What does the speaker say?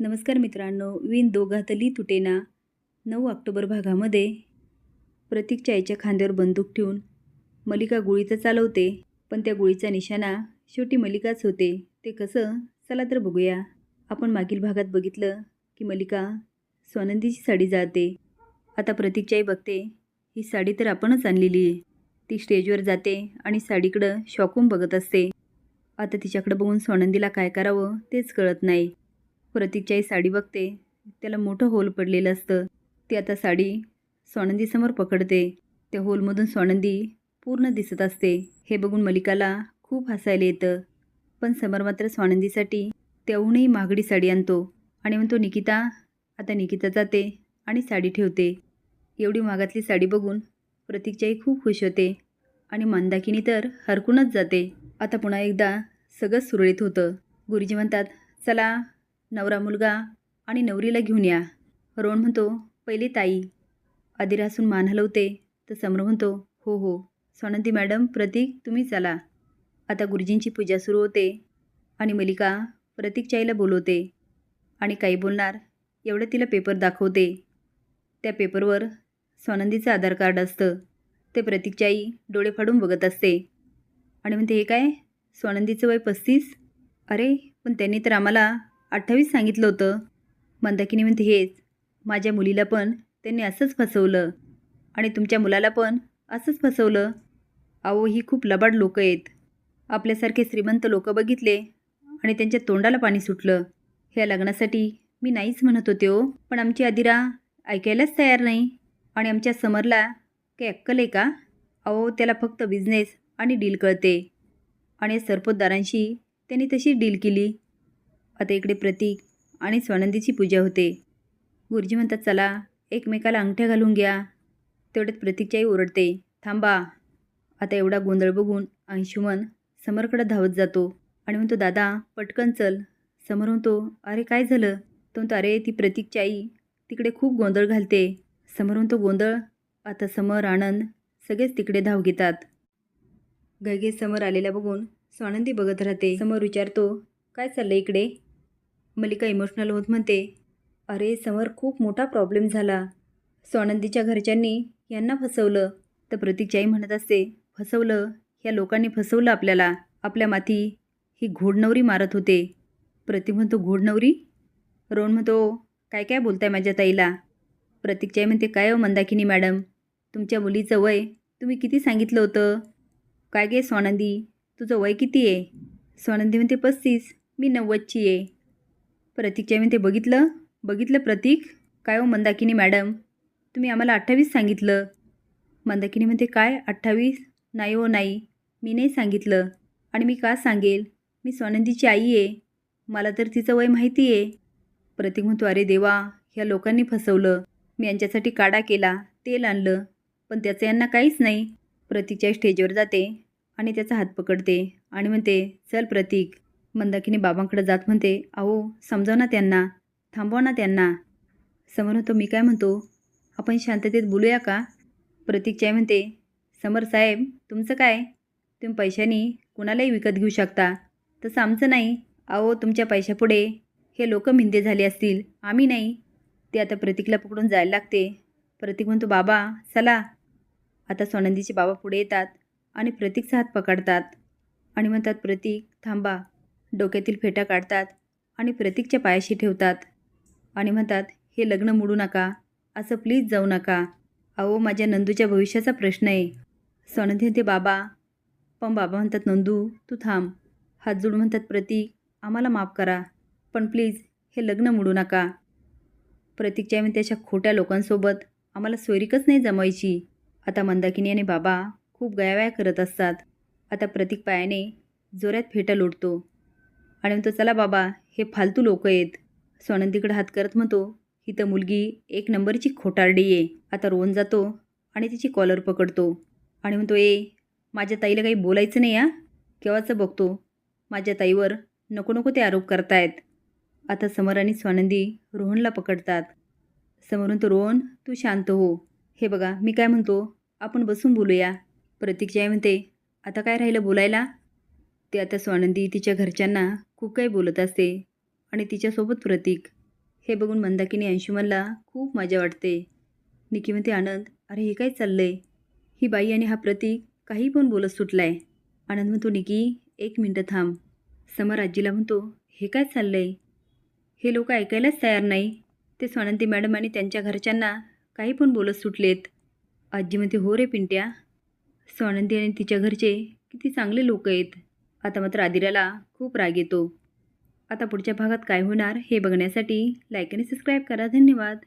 नमस्कार मित्रांनो विण दोघातली तुटेना नऊ ऑक्टोबर भागामध्ये प्रतीकच्या आईच्या खांद्यावर बंदूक ठेवून मलिका गुळी तर चालवते पण त्या गुळीचा निशाणा शेवटी मलिकाच होते. ते कसं? चला तर बघूया. आपण मागील भागात बघितलं की मलिका स्वानंदीची साडी जाते आता प्रतीकची आई बघते ही साडी तर आपणच आणलेली आहे. ती स्टेजवर जाते आणि साडीकडं शॉकून बघत असते. आता तिच्याकडं बघून स्वानंदीला काय करावं तेच कळत नाही. प्रतीकची आई साडी बघते. त्याला मोठं होल पडलेलं असतं. ती आता साडी स्वानंदीसमोर पकडते. त्या होलमधून स्वानंदी पूर्ण दिसत असते. हे बघून मलिकाला खूप हसायला येतं. पण समर मात्र स्वानंदीसाठी त्याहूनही महागडी साडी आणतो आणि म्हणतो निकिता आता निकिता जाते आणि साडी ठेवते. एवढी महागातली साडी बघून प्रतीकच्याही खूप खुश होते. आणि मंदाकिनी तर हरकूनच जाते. आता पुन्हा एकदा सगळं सुरळीत होतं. गुरुजी म्हणतात चला नवरा मुलगा आणि नवरीला घेऊन या. रोहन म्हणतो पहिली ताई. आदिर हसून मान हलवते. तर समर म्हणतो हो हो. स्वानंदी मॅडम प्रतीक तुम्ही चला. आता गुरुजींची पूजा सुरू होते आणि मलिका प्रतीकच्या बोलवते आणि काही बोलणार एवढं तिला पेपर दाखवते. त्या पेपरवर स्वानंदीचं आधार कार्ड असतं. ते प्रतीकच्या डोळे फाडून बघत असते. आणि म्हणते हे काय? स्वानंदीचं वय पस्तीस? अरे पण त्यांनी तर आम्हाला अठ्ठावीस सांगितलं होतं. मंदाकिनी म्हणते हेच माझ्या मुलीला पण त्यांनी असंच फसवलं आणि तुमच्या मुलाला पण असंच फसवलं. अहो ही खूप लबाड लोकं आहेत. आपल्यासारखे श्रीमंत लोक बघितले आणि त्यांच्या तोंडाला पाणी सुटलं. ह्या लग्नासाठी मी नाहीच म्हणत होते हो. पण आमची अधिरा ऐकायलाच तयार नाही आणि आमच्या समरला काही अक्कल आहे का? अहो त्याला फक्त बिझनेस आणि डील कळते. आणि सरपोतदारांशी त्यांनी तशी डील केली. आता इकडे प्रतीक आणि स्वानंदीची पूजा होते. गुरुजी म्हणतात चला एकमेकाला अंगठ्या घालून घ्या. तेवढ्यात प्रतीकच्याही ओरडते थांबा आता एवढा गोंधळ बघून अंशुमन समरकडे धावत जातो. आणि म्हणतो दादा पटकन चल. समर म्हणतो अरे काय झालं? तो म्हणतो अरे ती प्रतीकची आई तिकडे खूप गोंधळ घालते. समोर म्हणतो गोंधळ? आता समर आनंद सगळेच तिकडे धाव घेतात. गळगे समोर आलेला बघून स्वानंदी बघत राहते. समोर विचारतो काय चाललं इकडे? मलिका इमोशनल होत म्हणते अरे समोर खूप मोठा प्रॉब्लेम झाला. स्वानंदीच्या घरच्यांनी यांना फसवलं. तर प्रतीकची म्हणत असते फसवलं? ह्या लोकांनी फसवलं आपल्याला. आपल्या माथी ही घोडनवरी मारत होते. प्रतीक म्हणतो घोडनवरी? रोहन म्हणतो काय काय बोलताय माझ्या ताईला? प्रतीकची म्हणते काय हो मंदाकिनी मॅडम? तुमच्या मुलीचं वय तुम्ही किती सांगितलं होतं? काय गे स्वानंदी? तुझं वय किती आहे? स्वानंदी म्हणते पस्तीस. मी नव्वदची आहे. प्रतीकच्या म्हणते बघितलं. बघितलं प्रतीक? काय हो मंदाकिनी मॅडम? तुम्ही आम्हाला अठ्ठावीस सांगितलं. मंदाकिनी म्हणते काय? अठ्ठावीस? नाही हो नाही. मी नाही सांगितलं. आणि मी का सांगेल? मी स्वानंदीची आई आहे. मला तर तिचं वय माहिती आहे. प्रतीक म्हणतो अरे देवा ह्या लोकांनी फसवलं. मी यांच्यासाठी काढा केला तेल आणलं. पण त्याचं यांना काहीच नाही. प्रतीकच्या स्टेजवर जाते आणि त्याचा हात पकडते आणि म्हणते चल प्रतीक मंदाकिनी बाबांकडे जात म्हणते अहो समजाव ना त्यांना थांबवा ना त्यांना. समोर होतो मी काय म्हणतो? आपण शांततेत बोलूया का? प्रतीकची म्हणते समर साहेब तुमचं काय? तुम्ही पैशानी कुणालाही विकत घेऊ शकता. तसं आमचं नाही. अहो तुमच्या पैशापुढे हे लोक मिंदे झाले असतील. आम्ही नाही. ते आता प्रतीकला पकडून जायला लागते. प्रतीक म्हणतो बाबा चला. आता सोनंदीचे बाबा पुढे येतात आणि प्रतीकचा हात पकडतात आणि म्हणतात प्रतीक थांबा. डोक्यातील फेटा काढतात आणि प्रतीकच्या पायाशी ठेवतात. आणि म्हणतात हे लग्न मोडू नका. असं प्लीज जाऊ नका. अहो माझ्या नंदूच्या भविष्याचा प्रश्न आहे. सोनंदी म्हणते बाबा. पण बाबा म्हणतात नंदू तू थांब. हात जोडून म्हणतात प्रतीक आम्हाला माफ करा. पण प्लीज हे लग्न मोडू नका. प्रतीकच्या मी त्याच्या खोट्या लोकांसोबत आम्हाला सोयरीकच नाही जमायची. आता मंदाकिनी आणि बाबा खूप गयावया करत असतात. आता प्रतीक पायाने जोरात फेटा लोटतो. आणि म्हणतो चला बाबा हे फालतू लोक आहेत. सोनंदीकडे हात करत म्हणतो ही तर मुलगी एक नंबरची खोटारडी आहे. आता रोहन जातो आणि तिची कॉलर पकडतो. आणि म्हणतो ए माझ्या ताईला काही बोलायचं नाही या केव्हाचं बघतो? माझ्या ताईवर नको नको ते आरोप करतायत. आता समर आणि स्वानंदी रोहनला पकडतात. समोरून तो रोहन तू शांत हो. हे बघा मी काय म्हणतो आपण बसून बोलूया. प्रतीकची आई म्हणते आता काय राहिलं बोलायला? ते आता स्वानंदी तिच्या घरच्यांना खूप काही बोलत असते आणि तिच्यासोबत प्रतीक. हे बघून मंदाकिनी अंशुमनला खूप मजा वाटते. निकी म्हणते आनंद अरे हे काय चाललं आहे ही बाई आणि हा प्रतीक काही पण बोलत सुटलाय. आनंद म्हणतो निकी एक मिनटं थांब. समर आजीला म्हणतो हे काय चाललं आहे हे लोक ऐकायलाच तयार नाही. ते स्वानंदी मॅडम आणि त्यांच्या घरच्यांना काही पण बोलत सुटलेत. आजी म्हणते हो रे पिंट्या स्वानंदी आणि तिच्या घरचे किती चांगले लोक आहेत. आता मात्र आदिराला खूप राग येतो. आता पुढच्या भागात काय होणार हे बघण्यासाठी लाईक आणि सबस्क्राईब करा. धन्यवाद.